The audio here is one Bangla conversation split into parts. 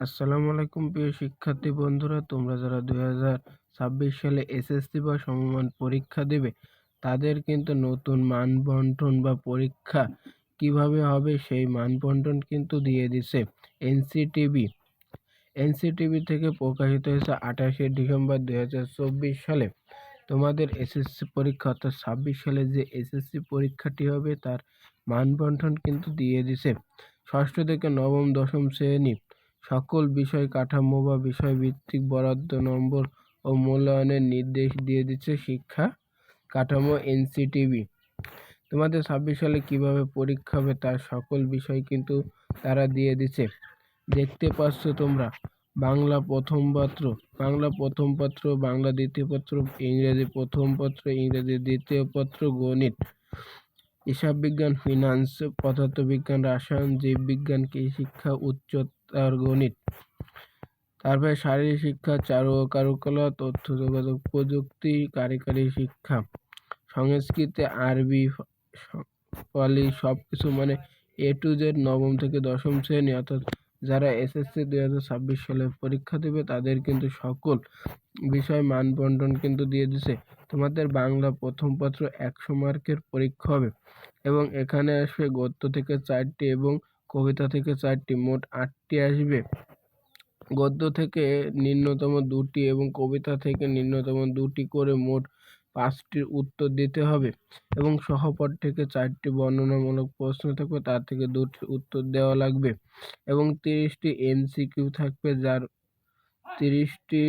আসসালামু আলাইকুম প্রিয় শিক্ষার্থী বন্ধুরা, তোমরা যারা দুই হাজার ছাব্বিশ সালে এসএসসি বা সমমান পরীক্ষা দেবে, তাদের কিন্তু নতুন মান বন্টন বা পরীক্ষা কীভাবে হবে সেই মান বন্টন কিন্তু দিয়ে দিছে এনসিটিভি এনসিটিভি থেকে প্রকাশিত হয়েছে আঠাশে ডিসেম্বর দুই হাজার চব্বিশ সালে। তোমাদের এসএসসি পরীক্ষা অর্থাৎ ছাব্বিশ সালে যে এসএসসি পরীক্ষাটি হবে, তার মান বন্টন কিন্তু দিয়ে দিছে। ষষ্ঠ থেকে নবম দশম শ্রেণি সকল বিষয় কাঠামো বা বিষয়ভিত্তিক বরাদ্দ নম্বর ও মূল্যায়নের নির্দেশ দিয়ে দিচ্ছে শিক্ষা কাঠামো এনসিটিভি। তোমাদের ছাব্বিশ সালে কীভাবে পরীক্ষা হবে তার সকল বিষয় কিন্তু তারা দিয়ে দিচ্ছে। দেখতে পাচ্ছ তোমরা, বাংলা প্রথম পত্র, বাংলা প্রথম পত্র, বাংলা দ্বিতীয় পত্র, ইংরেজি প্রথম পত্র, ইংরেজি দ্বিতীয় পত্র, গণিত হিসাব বিজ্ঞান ফিনান্স, পদার্থবিজ্ঞান, রসায়ন, জীববিজ্ঞান, কৃষি শিক্ষা উচ্চতর গণিত তারপরে শারীরিক শিক্ষা, চারু ও কারুকলা, তথ্য যোগাযোগ, প্রযুক্তি, কারিগরি শিক্ষা, সংস্কৃতে, আরবি, পালি সব কিছু মানে এ টু জেড নবম থেকে দশম শ্রেণি অর্থাৎ যারা এসএসসি দুই হাজার ছাব্বিশ সালে পরীক্ষা দেবে তাদের কিন্তু সকল বিষয় বন্টন কিন্তু দিয়ে দিছে। তোমাদের বাংলা প্রথম পত্র একশো মার্কের পরীক্ষা হবে এবং এখানে আসবে গদ্য থেকে চারটি এবং কবিতা থেকে চারটি, মোট আটটি আসবে। গদ্য থেকে নিম্নতম দুটি এবং কবিতা থেকে নিম্নতম দুটি করে মোট পাঁচটির উত্তর দিতে হবে এবং সহপাঠ থেকে চারটি বর্ণনামূলক প্রশ্ন থাকবে, তার থেকে দুটি উত্তর দেওয়া লাগবে এবং তিরিশটি এমসিকিউ থাকবে, যার তিরিশটি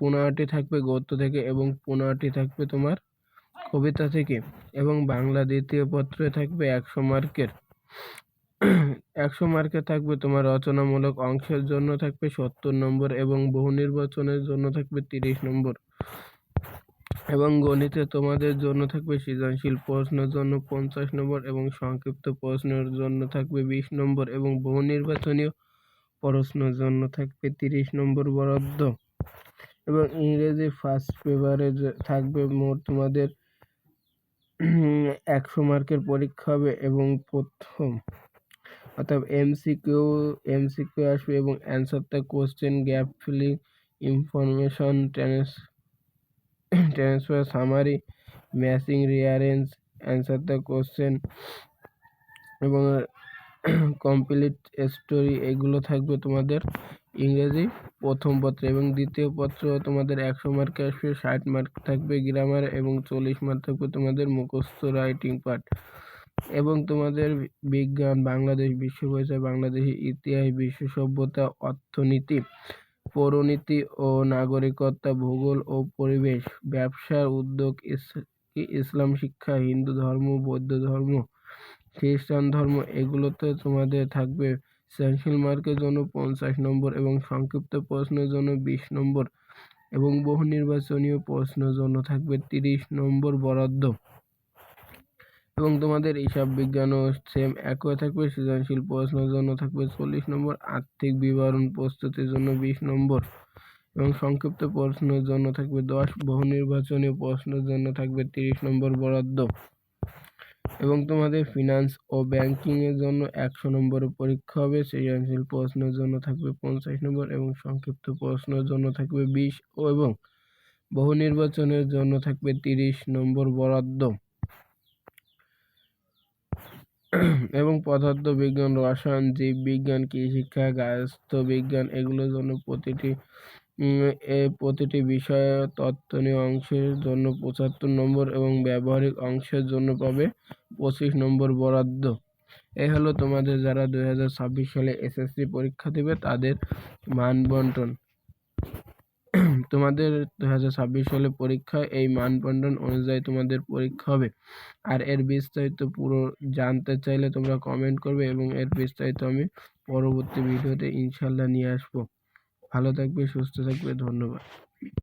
পনেরোটি থাকবে গদ্য থেকে এবং পনেরোটি থাকবে তোমার কবিতা থেকে এবং বাংলা দ্বিতীয় পত্রে থাকবে একশো মার্কের। একশো মার্কে থাকবে তোমার রচনামূলক অংশের জন্য থাকবে সত্তর নম্বর এবং বহু নির্বাচনের জন্য থাকবে তিরিশ নম্বর। এবং গণিতে তোমাদের জন্য থাকবে সৃজনশীল প্রশ্নের জন্য পঞ্চাশ নম্বর এবং সংক্ষিপ্ত প্রশ্নের জন্য থাকবে বিশ নম্বর এবং বহু নির্বাচনীয় প্রশ্নের জন্য থাকবে তিরিশ নম্বর বরাদ্দ। এবং ইংরেজি ফার্স্ট পেপারে থাকবে মোট তোমাদের একশো মার্কের পরীক্ষা হবে এবং প্রথম অর্থাৎ এমসিকিউ এমসিকিউ আসবে এবং answer the question gap filling information trans transfer summary matching rearrange answer the question এবং কমপ্লিট স্টোরি এগুলো থাকবে তোমাদের ইংরেজি প্রথম পত্রে এবং দ্বিতীয় পত্র তোমাদের একশো মার্কে আসবে, ষাট মার্ক থাকবে গ্রামার এবং চল্লিশ মার্ক থাকবে তোমাদের মুখস্থ রাইটিং পার্ট এবং তোমাদের বিজ্ঞান, বাংলাদেশ বিশ্ব পরিচয়, বাংলাদেশি ইতিহাস, বিশ্ব সভ্যতা, অর্থনীতি, পৌরনীতি ও নাগরিকতা, ভূগোল ও পরিবেশ, ব্যবসার উদ্যোগ ইসলাম শিক্ষা, হিন্দু ধর্ম, বৌদ্ধ ধর্ম, খ্রিস্টান ধর্ম, এগুলোতে তোমাদের থাকবে সৃজনশীল মার্কের জন্য পঞ্চাশ নম্বর এবং সংক্ষিপ্ত প্রশ্নের জন্য বিশ নম্বর এবং বহু নির্বাচনীয় প্রশ্নের জন্য থাকবে তিরিশ নম্বর বরাদ্দ। এবং তোমাদের হিসাব বিজ্ঞানও সেম একই থাকবে, সৃজনশীল প্রশ্নের জন্য থাকবে চল্লিশ নম্বর, আর্থিক বিবরণ প্রস্তুতির জন্য বিশ নম্বর এবং সংক্ষিপ্ত প্রশ্নের জন্য থাকবে দশ বহু নির্বাচনী প্রশ্নের জন্য থাকবে তিরিশ নম্বর বরাদ্দ এবং তোমাদের ফিনান্স ও ব্যাংকিংয়ের জন্য একশো নম্বরের পরীক্ষা হবে, সৃজনশীল প্রশ্নের জন্য থাকবে পঞ্চাশ নম্বর এবং সংক্ষিপ্ত প্রশ্নের জন্য থাকবে বিশ ও এবং বহু নির্বাচনের জন্য থাকবে তিরিশ নম্বর বরাদ্দ। এবং পদার্থ বিজ্ঞান, রসায়ন জীববিজ্ঞান কৃষিশিক্ষা গার্হস্থ্য বিজ্ঞান এগুলোর জন্য প্রতিটি এ প্রতিটি বিষয়ে তত্ত্বনীয় অংশের জন্য পঁচাত্তর নম্বর এবং ব্যবহারিক অংশের জন্য পাবে পঁচিশ নম্বর বরাদ্দ। এই হলো তোমাদের যারা দু হাজার ছাব্বিশ সালে এসএসসি পরীক্ষা দেবে তাদের মান বন্টন তোমাদের দু হাজার ছাব্বিশ সালে পরীক্ষা এই মানবন্ধন অনুযায়ী তোমাদের পরীক্ষা হবে। আর এর বিস্তারিত পুরো জানতে চাইলে তোমরা কমেন্ট করবে এবং এর বিস্তারিত আমি পরবর্তী ভিডিওতে ইনশাল্লাহ নিয়ে আসব। ভালো থাকবে, সুস্থ থাকবে, ধন্যবাদ।